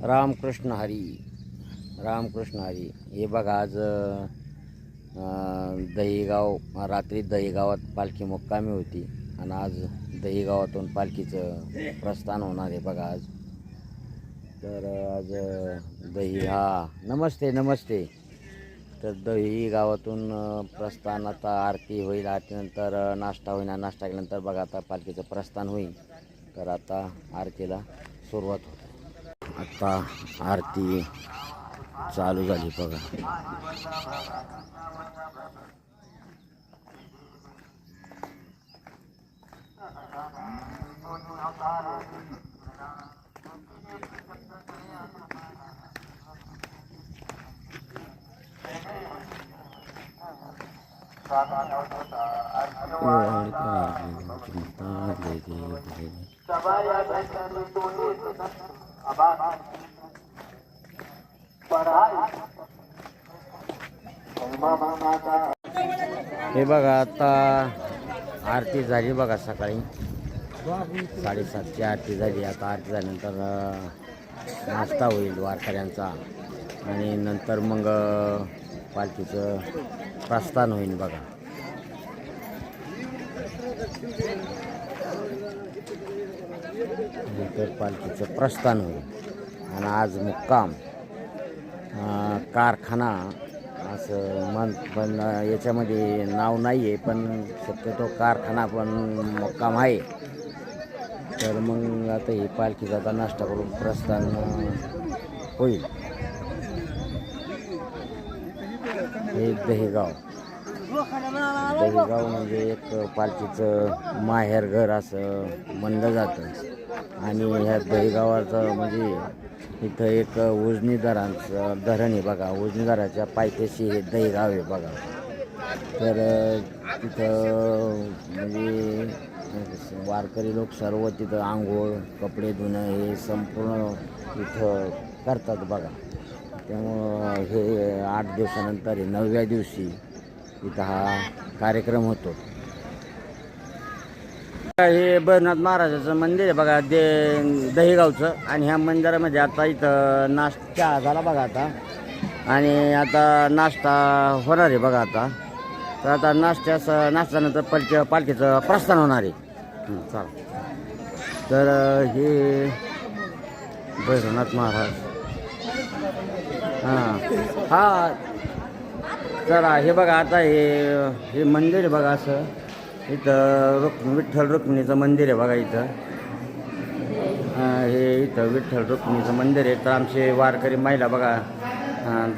रामकृष्ण हरी रामकृष्ण हरी. हे बघा आज दहीगाव रात्री दहीगावात पालखी मुक्कामी होती आणि आज दहीगावातून पालखीचं प्रस्थान होणार आहे बघा आज. तर आज दही हा नमस्ते नमस्ते. तर दही गावातून प्रस्थान आता आरती होईल आरतीनंतर नाश्ता होईल नाश्ता केल्यानंतर बघा आता पालखीचं प्रस्थान होईल. तर आता आरतीला सुरुवात होईल आता आरती चालू झाली बघा हे बघा आता आरती झाली बघा सकाळी. साडेसातची आरती झाली. आता आरती झाल्यानंतर नाश्ता होईल वारकऱ्यांचा. आणि नंतर मग पालखीचं प्रस्थान होईल बघा. नंतर पालखीचं प्रस्थान होईल. आणि आज मुक्काम कारखाना असं मन पण याच्यामध्ये नाव नाही आहे पण शक्यतो कारखाना पण मुक्काम आहे. तर मग आता ही पालखीचा आता नाश्ता करून प्रस्थान होईल. हे दहेगाव. दहेगाव म्हणजे एक पालखीचं माहेरघर असं म्हणलं जातं. आणि ह्या दहीगावाचं म्हणजे इथं एक उजनीदारांचं धरण आहे बघा. उजनीदाराच्या पायथ्याशी हे दहीगाव आहे बघा. तर तिथं म्हणजे वारकरी लोक सर्व तिथं आंघोळ कपडे धुणं हे संपूर्ण इथं करतात बघा. त्यामुळं हे आठ दिवसानंतर हे नवव्या दिवशी इथं हा कार्यक्रम होतो. हे भैरनाथ महाराजाचं मंदिर आहे बघा दे दहीगावचं. आणि ह्या मंदिरामध्ये आता इथं नाश्ता झाला बघा आता. आणि आता नाश्ता होणार आहे बघा आता. तर आता नाश्त्याचं नाश्त्यानंतर पालखी पालखीचं प्रस्थान होणार आहे. हं, चला. तर हे भैरवनाथ महाराज. हां. हा. चला हे बघा आता हे हे मंदिर आहे बघा असं. इथं रुक् विठ्ठल रुक्मिणीचं मंदिर आहे बघा इथं. हे इथं विठ्ठल रुक्मिणीचं मंदिर आहे. तर आमचे वारकरी महिला बघा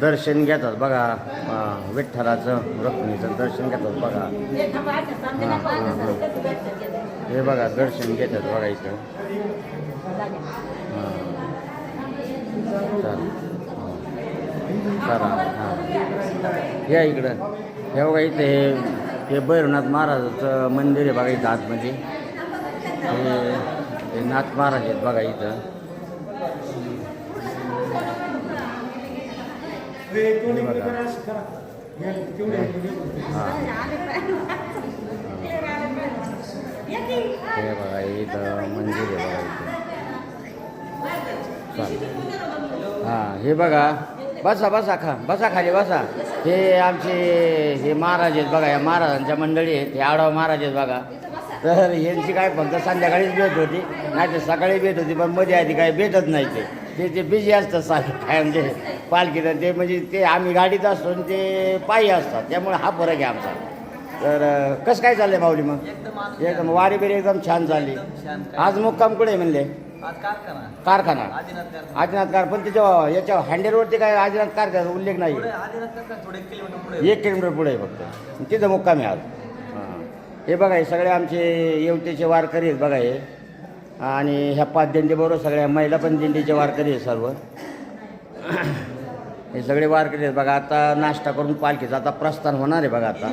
दर्शन घेतात बघा विठ्ठलाचं रुक्मिणीचं दर्शन घेतात बघा. हे बघा दर्शन घेतात बघा इथं. हां. चालेल चला. हां. या इकडं. हे बघा इथे हे हे भैरवनाथ महाराजाचं मंदिर आहे बघा इथं आतमध्ये. हे हे नाथ महाराज आहेत बघा इथं. हे बघा हां हे बघा इथं मंदिर आहे बघा इथं. चालेल. हां हे बघा बसा बसा खा. बसा खाली बसा. हे आमचे हे महाराज आहेत बघा या महाराजांच्या मंडळी आहेत हे आडवा महाराज आहेत बघा. तर यांची काय फक्त संध्याकाळीच भेट होती नाही तर सकाळी भेट होती पण मध्ये आधी काय भेटत नाही ते. ते ते बिझी असतात सारखं काय म्हणजे पालखीनं ते म्हणजे ते आम्ही गाडीत असतो आणि ते पायी असतात त्यामुळे हा फरक आहे आमचा. तर कसं काय चाललंय माऊली मग? एकदम वारी बिरी एकदम छान चालली. आज मुक्काम कुठे म्हणले? कारखाना. कारखाना. आदिनाथ कारखाना. कार पण त्याच्या याच्या हँडलवरती काय आदिनाथ कारखान्याचा उल्लेख नाही. कारखाना एक किलोमीटर पुढे फक्त. तिथं मुक्काम आहे आज. हां. हे बघा हे सगळे आमचे येवतेचे वारकरी आहेत बघा हे. आणि ह्या पाच दिंडीबरोबर सगळ्या महिला पण दिंडीचे वारकरी आहेत सर्व. हे सगळे वारकरी आहेत बघा. आता नाश्ता करून पालखीचा आता प्रस्थान होणार आहे बघा आता.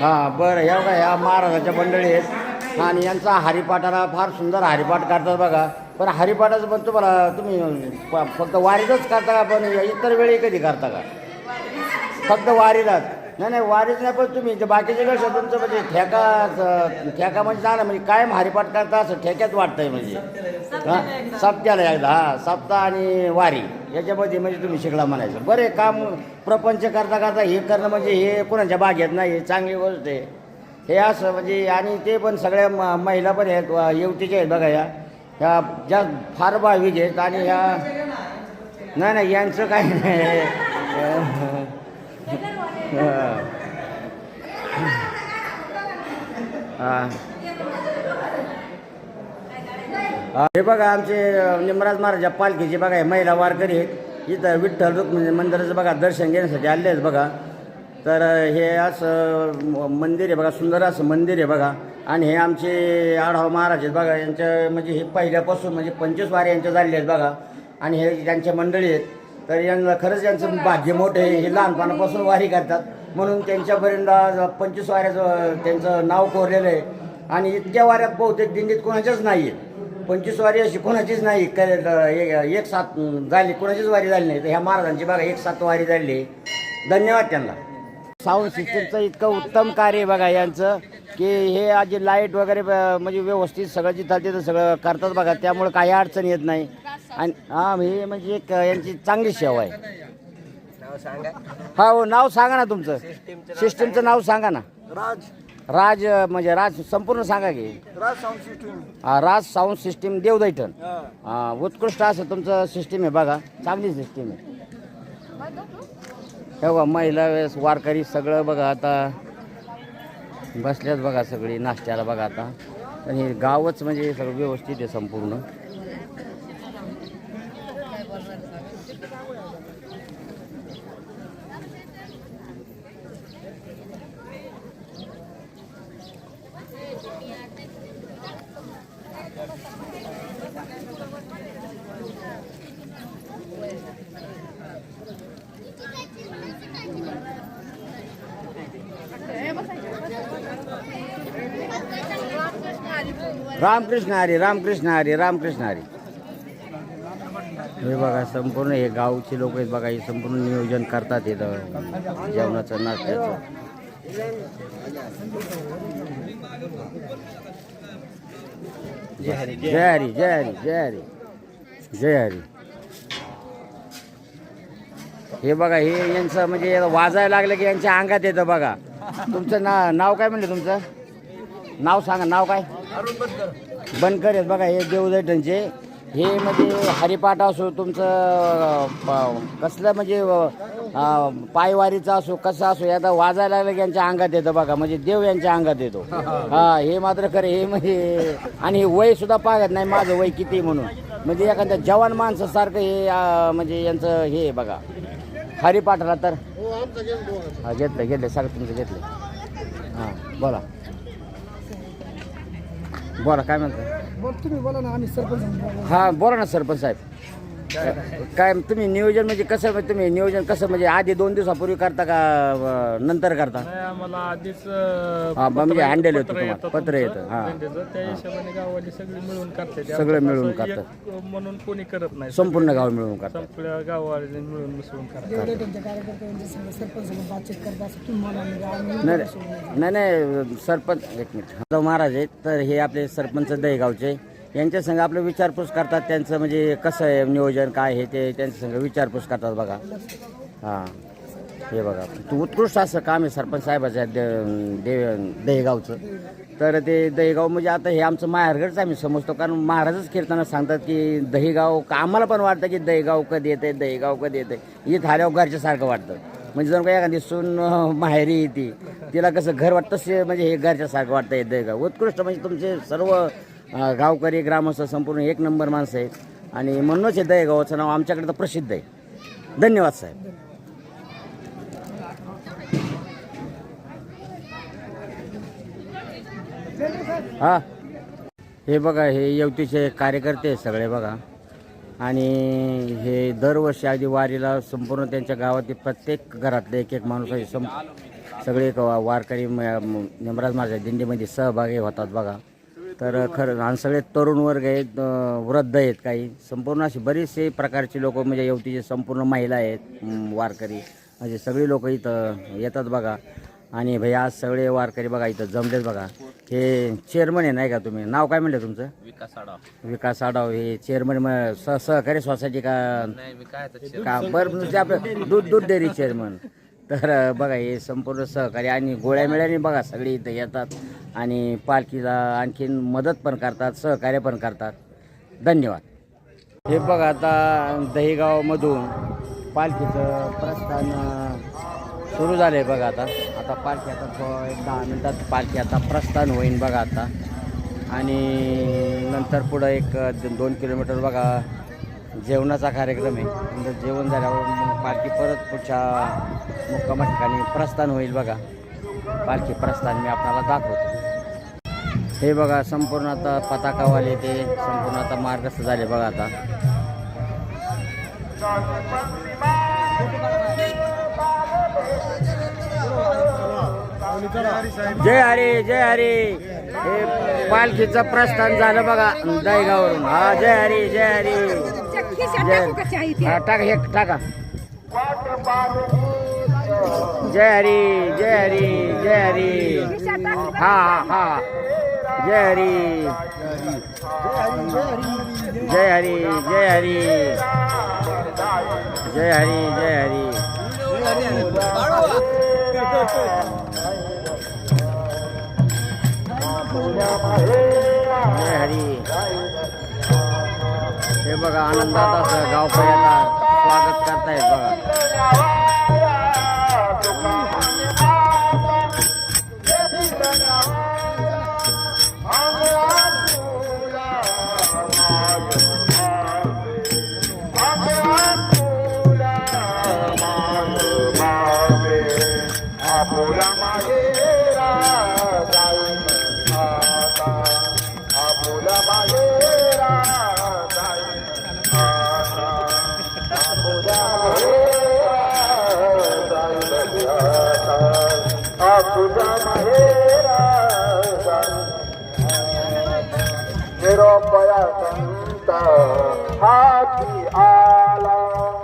हां बरं. ह्या बघा ह्या महाराजाच्या मंडळी आहेत. आणि यांचा हरिपाठाला फार सुंदर हरिपाठ करतात बघा. पण हरिपाठाचं पण तुम्हाला तुम्ही प- फक्त वारीतच करता का? पण इतर वेळी कधी करता का? फक्त वारीलाच. नाही नाही वारीच नाही पण तुम्ही ते बाकीचे कसं तुमचं म्हणजे ठेका ठेका म्हणजे झालं म्हणजे कायम हरिपाठ करता असं ठेक्यात वाटतंय म्हणजे. हां? सप्त्याला एकदा हा सप्ताह आणि वारी. याच्यामध्ये म्हणजे तुम्ही शिकला म्हणायचं. बरे काम प्रपंच करता करता हे करणं म्हणजे हे कोणाच्या बागेत नाही हे चांगली गोष्ट आहे. हे असं म्हणजे आणि ते पण सगळ्या म- महिला पण आहेत वा- आहेत बघा या. ह्या ज्या फार भाविक आहेत आणि ह्या नाही नाही यांचं काही नाही. हा. हा, हे बघा आमचे निमराज महाराज पालखीचे बघा हे महिला वारकरी आहेत. इथं विठ्ठल रुक्मिणी मंदिराचं बघा दर्शन घेण्यासाठी आले आहेत बघा. तर हे असं मंदिर आहे बघा सुंदर असं मंदिर आहे बघा. आणि हे आमचे आढाव महाराज आहेत बघा यांच्या म्हणजे हे पहिल्यापासून म्हणजे पंचवीस वारे यांच्या झालेले आहेत बघा. आणि हे त्यांच्या मंडळी आहेत तर यांना खरंच यांचं भाग्य मोठं आहे. हे लहानपणापासून वारी करतात. म्हणून त्यांच्यापर्यंत पंचवीस वाऱ्याचं त्यांचं नाव कोरलेलं आहे. आणि इतक्या वाऱ्यात बहुतेक दिंडीत कोणाच्याच नाही आहे पंचवीस वारी अशी कोणाचीच नाही. क- एक सात झाली कोणाचीच वारी झाली नाही. तर ह्या महाराजांची बघा एक सात वारी झाली. आहे. धन्यवाद त्यांना. साऊंड सिस्टीमचं इतकं उत्तम कार्य आहे बघा यांचं की हे आज लाइट वगैरे म्हणजे व्यवस्थित सगळं जिथं तिथं सगळं करतात बघा त्यामुळे काही अडचण येत नाही. आणि हा हे म्हणजे एक यांची चांगली सेवा आहे. हा हो नाव सांगा ना तुमचं. सिस्टीमचं नाव सांगा ना. राज. राज म्हणजे राज संपूर्ण सांगा की. Raj sound system. हा, राज साऊंड सिस्टीम देवदैठण. हा, उत्कृष्ट असं तुमचं सिस्टीम आहे बघा चांगली सिस्टीम आहे. हे बघा महिला वेळेस वारकरी सगळं बघा आता. बसल्यात बघा सगळी नाश्त्याला बघा आता. आणि गावच म्हणजे सगळं व्यवस्थित आहे संपूर्ण. रामकृष्ण हरी रामकृष्ण हरी रामकृष्ण हरी. हे बघा संपूर्ण हे गावचे लोक आहेत बघा हे संपूर्ण नियोजन करतात इथं. जेवणाचं नाश्त्याचं. जय हरी जय हरी. जय हरी जय हरी. जय हरी. हे बघा हे यांचं म्हणजे वाजायला लागलं की यांच्या अंगात येतं बघा. तुमचं ना नाव काय म्हणलं तुमचं? नाव सांगा नाव काय? बंद करेल. बघा हे देवदैठणचे हे म्हणजे हरिपाठ असो तुमचं प- कसलं म्हणजे अं, पायवारीचं असो कसं असो याचा वाजायला लागलं की यांच्या अंगात येतं बघा. म्हणजे देव यांच्या अंगात येतो. हा हे मात्र खरं हे म्हणजे आणि हे वय सुद्धा पाहत नाही. माझं वय किती म्हणून. म्हणजे एखाद्या जवान माणसासारखं हे म्हणजे यांचं हे आहे बघा. हरिपाठाला तर हा घेतलं घेतलं. सगळं तुमचं घेतलं. हां बोला. बोला काय म्हणता? बरं तुम्ही बोला ना आम्ही सरपंच हा बोला ना सरपंच साहेब. काय तुम्ही नियोजन म्हणजे कसं म्हणजे तुम्ही नियोजन कसं म्हणजे आधी दोन दिवसापूर्वी करता का अं, नंतर करता नाही आम्हाला आधीच अं, हा, बा- म्हणजे पत्र- हँडल येतं पत्र तुम्हाला, येतं पत्र तुमचं, येतं, हा. बँकेचं. त्या हिशोबाने गाववाले सगळे मिळून करते ते. सगळे आता मिळून असं करतात. एक म्हणून कोणी करत नाही संपूर्ण गाव मिळून करतात संपल्या गाववाले मिळून मिसळून करतात देवडेटनच्या कार्यकर्त्यांच्या संग सरपंच सोबत बातचीत करत असं म्हणजे आम्ही नाही नाही नाही सरपंच एक मिनिट हा, महाराज आहेत तर हे आपले सरपंच दहीगावचे यांच्या संग आपलं विचारपूस करतात त्यांचं म्हणजे कसं आहे नियोजन काय हे ते त्यांच्या संघ विचारपूस करतात बघा. हां. हे बघा. तू उत्कृष्ट असं काम आहे सरपंच साहेबाचं आहे दे दे- दहेगावचं. तर ते दहेगाव म्हणजे आता हे आमचं माहेरगडच आम्ही समजतो कारण महाराजच कीर्तनात सांगतात की दहीगाव का आम्हाला पण वाटतं की दहीगाव कधी येते दहीगाव कधी येते. हे थाल्यावर घरच्यासारखं वाटतं. म्हणजे जर काही एखादी सून माहेरी येते तिला कसं घर वाटतं म्हणजे हे घरच्यासारखं वाटतं हे दहीगाव. उत्कृष्ट म्हणजे तुमचे सर्व गावकरी ग्रामस्थ संपूर्ण एक नंबर माणसं आहेत. आणि म्हणूनच हे गावाचं नाव आमच्याकडे तर प्रसिद्ध आहे. धन्यवाद साहेब. हा. हे बघा हे येवतीचे कार्यकर्ते सगळे बघा. आणि हे दरवर्षी अगदी वारीला संपूर्ण त्यांच्या गावातील प्रत्येक घरातले एक एक माणूस आहे सं सगळे वारकरी नेमराज माझ्या दिंडीमध्ये सहभागी होतात बघा. तर खरं आणि सगळे तरुण वर्ग आहेत वृद्ध आहेत काही. संपूर्ण अशी बरीचसे प्रकारचे लोक म्हणजे येवतीचे संपूर्ण महिला आहेत वारकरी. म्हणजे सगळी लोक इथं येतात बघा. आणि भैया आज सगळे वारकरी बघा इथं जमलेत बघा. हे चेअरमन आहे नाही का तुम्ही? नाव काय म्हणलं तुमचं? विकास आडाव विकास आडाव हे चेअरमन म- स सहकारी सोसायटी का? का? बरं म्हणजे आपलं दूध दूध डेअरी चेअरमन तर बघा हे संपूर्ण सहकारी आणि गोळ्या मिळ्याने बघा सगळे इथं येतात आणि पालखीला आणखीन मदत पण करतात सहकार्य पण करतात. धन्यवाद. हे बघा आता दहीगावमधून पालखीचं प्रस्थान सुरू झालं आहे बघा आता. आता पालखी आता एक दहा मिनटात पालखी आता प्रस्थान होईन बघा आता. आणि नंतर पुढं एक दोन किलोमीटर बघा जेवणाचा कार्यक्रम आहे. नंतर जेवण झाल्यावर मग पालखी परत पुढच्या मुक्कामा ठिकाणी प्रस्थान होईल बघा. पालखी प्रस्थान मी आपल्याला दाखवतो. हे बघा संपूर्ण आता पताकावाले ते संपूर्ण आता मार्गस्थ झाले बघा आता. जय हरी जय हरी. हे पालखीचं प्रस्थान झालं बघा दहीगावरून हा जय हरी जय हरी. जय. हा टाका हे टाका. जय हरी जय हरी जय हरी. हा हा हा. जय हरी. जय हरी जय हरी. जय हरी जय हरी. हरी हे बघा आनंदात असं गावकऱ्याला स्वागत करतायत बघा. निरोपया संत हाती आला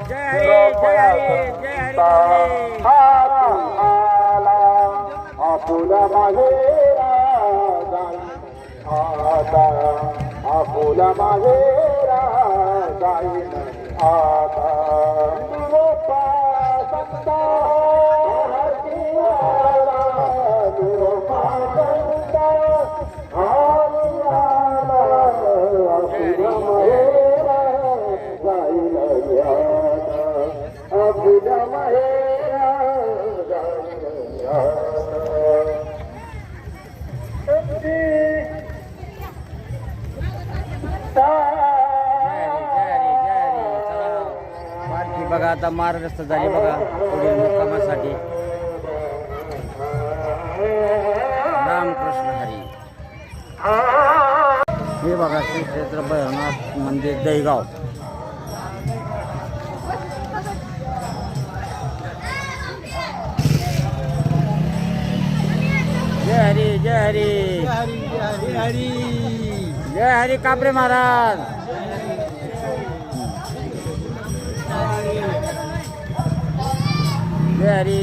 जय हरी जय हरी जय हरी हाती आला आपुला माहेरा जाई आता आपुला माहेरा मार्गस्थ झाली बघा पुढील मुक्कामासाठी. रामकृष्ण हरी. हे बघा श्री क्षेत्र भैरवनाथ मंदिर दहीगाव जय हरी जय हरी. जय हरी कापरे महाराज. हरी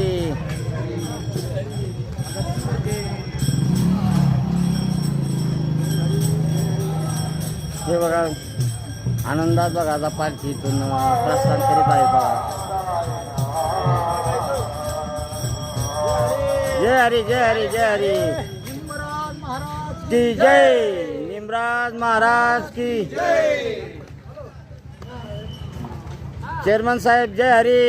हे बघा आनंदात बघा आता पालखी इथून प्रस्थान करीत आहे बघा. जय हरी जय हरी जय हरी. की जय निमराज महाराज की चेअरमन साहेब जय हरी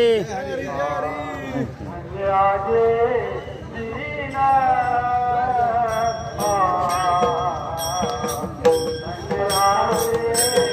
Yeah.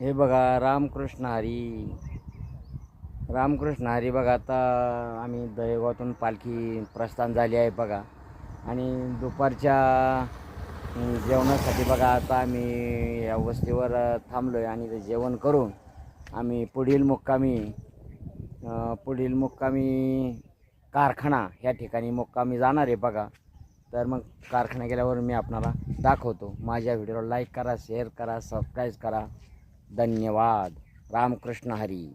हे बघा रामकृष्ण हरी. रामकृष्ण हरी बघा आता आम्ही दहेगावातून पालखी प्रस्थान झाली आहे बघा. आणि दुपारच्या जेवणासाठी बघा आता आम्ही या वस्तीवर थांबलो आहे आणि ते जेवण करून आम्ही पुढील मुक्कामी पुढील मुक्कामी कारखाना ह्या ठिकाणी मुक्कामी जाणार आहे बघा. तर मग कारखाना गेल्यावर मी आपणाला दाखवतो. माझ्या व्हिडिओला लाईक करा शेअर करा सबस्क्राईब करा. धन्यवाद. रामकृष्ण हरी.